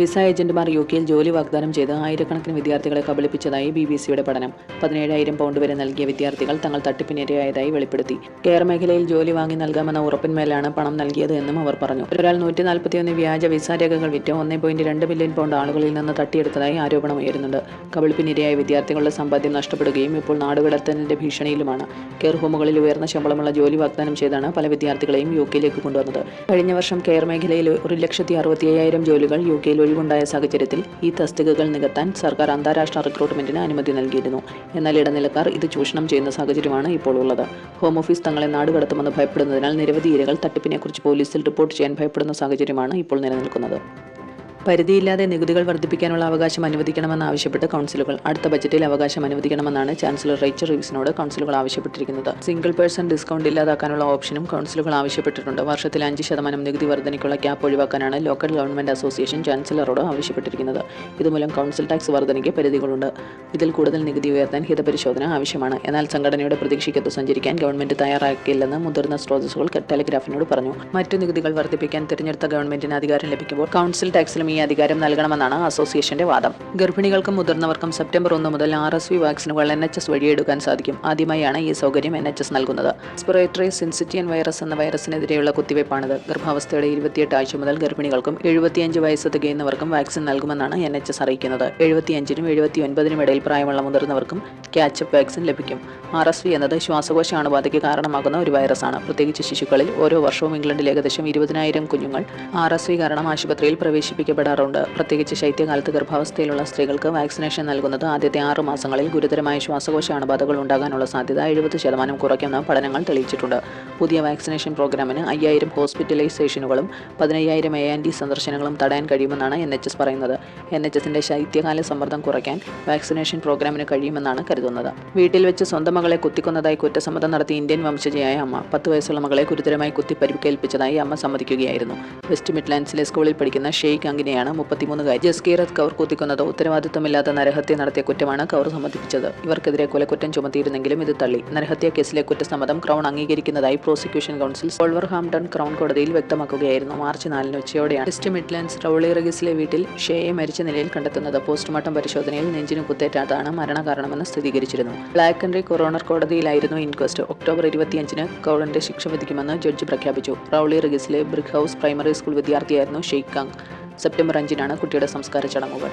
Visa ഏജന്റുമാർ U കെയിൽ ജോലി വാഗ്ദാനം ചെയ്ത് ആയിരക്കണക്കിന് വിദ്യാർത്ഥികളെ കബളിപ്പിച്ചതായി ബി ബി സിയുടെ പഠനം. പതിനേഴായിരം പൗണ്ട് വരെ നൽകിയ വിദ്യാർത്ഥികൾ തങ്ങൾ തട്ടിപ്പിനിരയായതായി വെളിപ്പെടുത്തി. കെയർ മേഖലയിൽ ജോലി വാങ്ങി നൽകാമെന്ന ഉറപ്പിന്മേലാണ് പണം നൽകിയത് എന്നും അവർ പറഞ്ഞു. ഒരാൾ നൂറ്റി നാൽപ്പത്തിയൊന്ന് വ്യാജ വിസ രേഖകൾ വിറ്റ് ഒന്നേ പോയിന്റ് രണ്ട് മില്യൺ പൗണ്ട് ആളുകളിൽ നിന്ന് തട്ടിയെടുത്തതായി ആരോപണം ഉയരുന്നുണ്ട്. കബളിപ്പിനിരയായ വിദ്യാർത്ഥികളുടെ സമ്പാദ്യം നഷ്ടപ്പെടുകയും ഇപ്പോൾ നാടുകടത്തലിന്റെ ഭീഷണിയിലുമാണ്. കെയർ ഹോമുകളിൽ ഉയർന്ന ശമ്പളമുള്ള ജോലി വാഗ്ദാനം ചെയ്താണ് പല വിദ്യാർത്ഥികളെയും യു കെയിലേക്ക് കൊണ്ടുവന്നത്. കഴിഞ്ഞ വർഷം കെയർ മേഖലയിൽ ഒരു ലക്ഷത്തി അറുപത്തി അയ്യായിരം ജോലികൾ യു കെയിൽ ഒഴിവുണ്ടായ സാഹചര്യത്തിൽ ഈ തസ്തികകൾ നികത്താൻ സർക്കാർ അന്താരാഷ്ട്ര റിക്രൂട്ട്മെന്റിന് അനുമതി നൽകിയിരുന്നു. എന്നാൽ ഇടനിലക്കാർ ഇത് ചൂഷണം ചെയ്യുന്ന സാഹചര്യമാണ് ഇപ്പോൾ ഉള്ളത്. ഹോം ഓഫീസ് തങ്ങളെ നാടുകടത്തുമെന്ന് ഭയപ്പെടുന്നതിനാൽ നിരവധി ഇരകൾ തട്ടിപ്പിനെക്കുറിച്ച് പോലീസിൽ റിപ്പോർട്ട് ചെയ്യാൻ ഭയപ്പെടുന്ന സാഹചര്യമാണ് ഇപ്പോൾ നിലനിൽക്കുന്നത്. പരിധിയില്ലാതെ നികുതികൾ വർദ്ധിപ്പിക്കാനുള്ള അവകാശം അനുവദിക്കണമെന്ന് ആവശ്യപ്പെട്ട് കൗൺസിലുകൾ. അടുത്ത ബജറ്റിൽ അവകാശം അനുവദിക്കണമെന്നാണ് ചാൻസലർ റൈച്ചർ റീവ്സിനോട് കൗൺസിലുകൾ ആവശ്യപ്പെട്ടിരിക്കുന്നത്. സിംഗിൾ പേഴ്സൺ ഡിസ്കൗണ്ട് ഇല്ലാതാക്കാനുള്ള ഓപ്ഷനും കൗൺസിലുകൾ ആവശ്യപ്പെട്ടിട്ടുണ്ട്. വർഷത്തിൽ അഞ്ച് ശതമാനം നികുതി വർധനയ്ക്കുള്ള ക്യാപ്പ് ഒഴിവാക്കാനാണ് ലോക്കൽ ഗവൺമെന്റ് അസോസിയേഷൻ ചാൻസലറോട് ആവശ്യപ്പെട്ടിരിക്കുന്നത്. ഇതുമൂലം കൗൺസിൽ ടാക്സ് വർധനയ്ക്ക് പരിധികളുണ്ട്. ഇതിൽ കൂടുതൽ നികുതി ഉയർത്താൻ ഹിതപരിശോധന ആവശ്യമാണ്. എന്നാൽ സംഘടനയുടെ പ്രതീക്ഷയ്ക്കൊത്ത് സഞ്ചരിക്കാൻ ഗവൺമെന്റ് തയ്യാറാക്കിയില്ലെന്ന് മുതിർന്ന സ്രോതസ്സുകൾ ടെലിഗ്രാഫിനോട് പറഞ്ഞു. മറ്റു നികുതികൾ വർദ്ധിപ്പിക്കാൻ തിരഞ്ഞെടുത്ത ഗവൺമെന്റിന് അധികാരം ലഭിക്കുമ്പോൾ കൗൺസിൽ ടാക്സിലും ഈ അധികാരം നൽകണമെന്നാണ് അസോസിയേഷന്റെ വാദം. ഗർഭിണികൾക്കും മുതിർന്നവർക്കും സെപ്റ്റംബർ ഒന്ന് മുതൽ ആർ എസ് വി വാക്സിനുകൾ എൻ എച്ച് എസ് വഴിയെടുക്കാൻ സാധിക്കും. ആദ്യമായാണ് ഈ സൗകര്യം എൻ എച്ച് എസ് നൽകുന്നത്. സ്പിറേറ്ററി സിൻസിറ്റിയൻ വൈറസ് എന്ന വൈറസിനെതിരെയുള്ള കുത്തിവയ്പ്പാണിത് ഗർഭാവസ്ഥയുടെ ഇരുപത്തിയെട്ട് ആഴ്ച മുതൽ ഗർഭിണികൾക്കും എഴുപത്തിയഞ്ച് വയസ്സ് തികയുന്നവർക്കും വാക്സിൻ നൽകുമെന്നാണ് എൻ എച്ച് എസ് അറിയിക്കുന്നത്. എഴുപത്തിയഞ്ചിനും എഴുപത്തി ഒൻപതിനും ഇടയിൽ പ്രായമുള്ള മുതിർന്നവർക്കും ക്യാച്ചപ്പ് വാക്സിൻ ലഭിക്കും. ആർ എസ് വി എന്നത് ശ്വാസകോശ അണുബാധയ്ക്ക് കാരണമാകുന്ന ഒരു വൈറസാണ്. പ്രത്യേകിച്ച് ശിശുക്കളിൽ ഓരോ വർഷവും ഇംഗ്ലണ്ടിൽ ഏകദേശം ഇരുപതിനായിരം കുഞ്ഞുങ്ങൾ ആർ എസ് വി കാരണം ആശുപത്രിയിൽ പ്രവേശിപ്പിക്കപ്പെടാറുണ്ട് പ്രത്യേകിച്ച് ശൈത്യകാലത്ത് ഗർഭാവസ്ഥയിലുള്ള സ്ത്രീകൾക്ക് വാക്സിനേഷൻ നൽകുന്നത് ആദ്യത്തെ ആറ് മാസങ്ങളിൽ ഗുരുതരമായ ശ്വാസകോശ അണുബാധകൾ ഉണ്ടാകാനുള്ള സാധ്യത എഴുപത് ശതമാനം കുറയ്ക്കുന്ന പഠനങ്ങൾ തെളിയിച്ചിട്ടുണ്ട്. പുതിയ വാക്സിനേഷൻ പ്രോഗ്രാമിന് അയ്യായിരം ഹോസ്പിറ്റലൈസേഷനുകളും പതിനയ്യായിരം എ ആൻ ഡി സന്ദർശനങ്ങളും തടയാൻ കഴിയുമെന്നാണ് എൻ എച്ച് എസ് പറയുന്നത്. എൻ എച്ച് എസിന്റെ ശൈത്യകാല സമ്മർദ്ദം കുറയ്ക്കാൻ വാക്സിനേഷൻ പ്രോഗ്രാമിന് കഴിയുമെന്നാണ് കരുതുന്നത്. വീട്ടിൽ വെച്ച് സ്വന്തം മകളെ കുത്തിക്കൊന്നതായി കുറ്റസമ്മതം നടത്തിയ ഇന്ത്യൻ വംശജയായ അമ്മ പത്ത് വയസ്സുള്ള മകളെ ഗുരുതരമായി കുത്തി പരിക്കേൽപ്പിച്ചതായി അമ്മ സമ്മതിക്കുകയായിരുന്നു. വെസ്റ്റ് മിഡ്ലാൻഡ്സിലെ സ്കൂളിൽ പഠിക്കുന്ന ഷെയ്ഖ് അങ്കിനെയാണ് മുപ്പത്തിമൂന്നുകാരി ജസ്കീറത്ത് കൗർ കുത്തിക്കുന്നത്. ഉത്തരവാദിത്തമില്ലാത്ത നരഹത്യ നടത്തിയ കുറ്റമാണ് കൗർ സമ്മതിപ്പിച്ചത്. ഇവർക്കെതിരെ കൊലക്കുറ്റം ചുമത്തിയിരുന്നെങ്കിലും ഇത് തള്ളി. നരഹത്യ കേസിലെ കുറ്റസമ്മതം ക്രൗൺ അംഗീകരിക്കുന്നതായി പ്രോസിക്യൂഷൻ കൗൺസിൽ ഹാംഡൺ ക്രൗൺ കോടതിയിൽ വ്യക്തമാക്കുകയായിരുന്നു. മാർച്ച് നാലിന് ഉച്ചയോടെയാണ് വെസ്റ്റ് മിഡ്ലാൻഡ്സ് റൗളിറഗിസിലെ വീട്ടിൽ ഷേയെ മരിച്ച നിലയിൽ കണ്ടെത്തുന്നത്. പോസ്റ്റ്മോർട്ടം പരിശോധനയിൽ നെഞ്ചിന് കുത്തേറ്റാതാണ് മരണകാരണമെന്ന് സ്ഥിരീകരിച്ചിരുന്നു. ബ്ലാക്ക് ആൻഡ് കൊറോണർ കോടതിയിലായിരുന്നു ഇൻക്വസ്റ്റ്. ഒക്ടോബർ ഇരുപത്തിയഞ്ചിന് കൗളിന്റെ ശിക്ഷ വിധിക്കുമെന്ന് ജഡ്ജി പ്രഖ്യാപിച്ചു. റൗളി റിഗിസിലെ ബ്രിക് ഹൗസ് പ്രൈമറി സ്കൂൾ വിദ്യാർത്ഥിയായിരുന്നു ഷെയ്ഖ് കാങ് സെപ്റ്റംബർ അഞ്ചിനാണ് കുട്ടിയുടെ സംസ്കാര ചടങ്ങുകൾ.